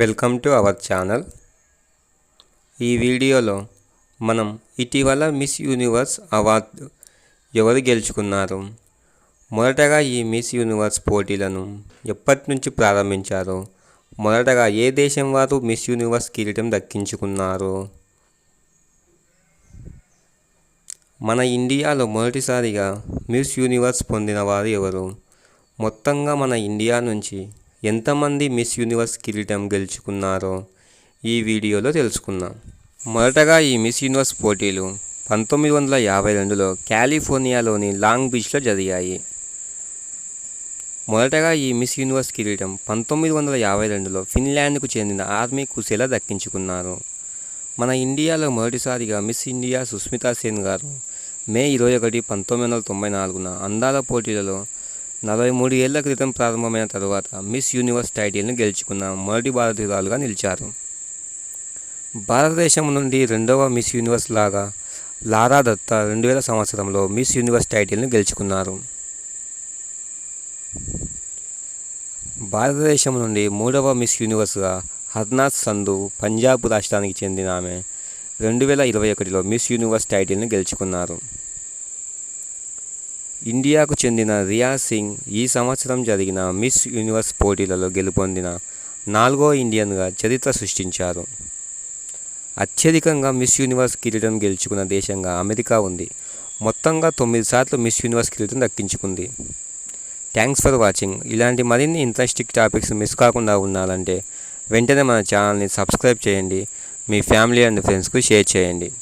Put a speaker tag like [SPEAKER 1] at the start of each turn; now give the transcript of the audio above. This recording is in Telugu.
[SPEAKER 1] Welcome to our channel. ఈ వీడియోలో మనం ఇటీవల మిస్ యూనివర్స్ అవార్డు ఎవరు గెలుచుకున్నారు? మొదటగా ఈ మిస్ యూనివర్స్ పోటీలను ఎప్పటి నుంచి ప్రారంభించారు? మొదటగా ఏ దేశం వారు మిస్ యూనివర్స్ కిరీటం దక్కించుకున్నారు? మన ఇండియాలో మొదటిసారిగా మిస్ యూనివర్స్ పొందిన వారు ఎవరు? మొత్తంగా మన ఇండియా నుంచి ఎంతమంది మిస్ యూనివర్స్ కిరీటం గెలుచుకున్నారో ఈ వీడియోలో తెలుసుకుందాం. మొదటగా ఈ మిస్ యూనివర్స్ పోటీలు పంతొమ్మిది వందల యాభై రెండులో కాలిఫోర్నియాలోని లాంగ్ బీచ్లో జరిగాయి. మొదటగా ఈ మిస్ యూనివర్స్ కిరీటం పంతొమ్మిది వందల యాభై రెండులో ఫిన్లాండ్కు చెందిన ఆర్మీ కుసేలా దక్కించుకున్నారు. మన ఇండియాలో మొదటిసారిగా మిస్ ఇండియా సుస్మితా సేన్ గారు మే ఇరవై ఒకటి పంతొమ్మిది వందల తొంభై నాలుగున అందాల పోటీలలో నలభై మూడు ఏళ్ళ క్రితం ప్రారంభమైన తరువాత మిస్ యూనివర్స్ టైటిల్ను గెలుచుకున్న మొదటి భారతీయురాలుగా నిలిచారు. భారతదేశం నుండి రెండవ మిస్ యూనివర్స్ లాగా లారా దత్తా రెండు వేల సంవత్సరంలో మిస్ యూనివర్స్ టైటిల్ను గెలుచుకున్నారు. భారతదేశం నుండి మూడవ మిస్ యూనివర్స్గా హర్నాథ్ సంధు పంజాబ్ రాష్ట్రానికి చెందిన ఆమె రెండు వేల ఇరవై ఒకటిలో మిస్ యూనివర్స్ టైటిల్ను గెలుచుకున్నారు. ఇండియాకు చెందిన రియా సింగ్ ఈ సంవత్సరం జరిగిన మిస్ యూనివర్స్ పోటీలలో గెలుపొందిన నాలుగో ఇండియన్గా చరిత్ర సృష్టించారు. అత్యధికంగా మిస్ యూనివర్స్ కిరీటం గెలుచుకున్న దేశంగా అమెరికా ఉంది. మొత్తంగా తొమ్మిది సార్లు మిస్ యూనివర్స్ కిరీటం దక్కించుకుంది. Thanks for watching. ఇలాంటి మరిన్ని ఇంట్రెస్టింగ్ టాపిక్స్ మిస్ కాకుండా ఉండాలంటే వెంటనే మన ఛానల్ని సబ్స్క్రైబ్ చేయండి. మీ ఫ్యామిలీ అండ్ ఫ్రెండ్స్కు షేర్ చేయండి.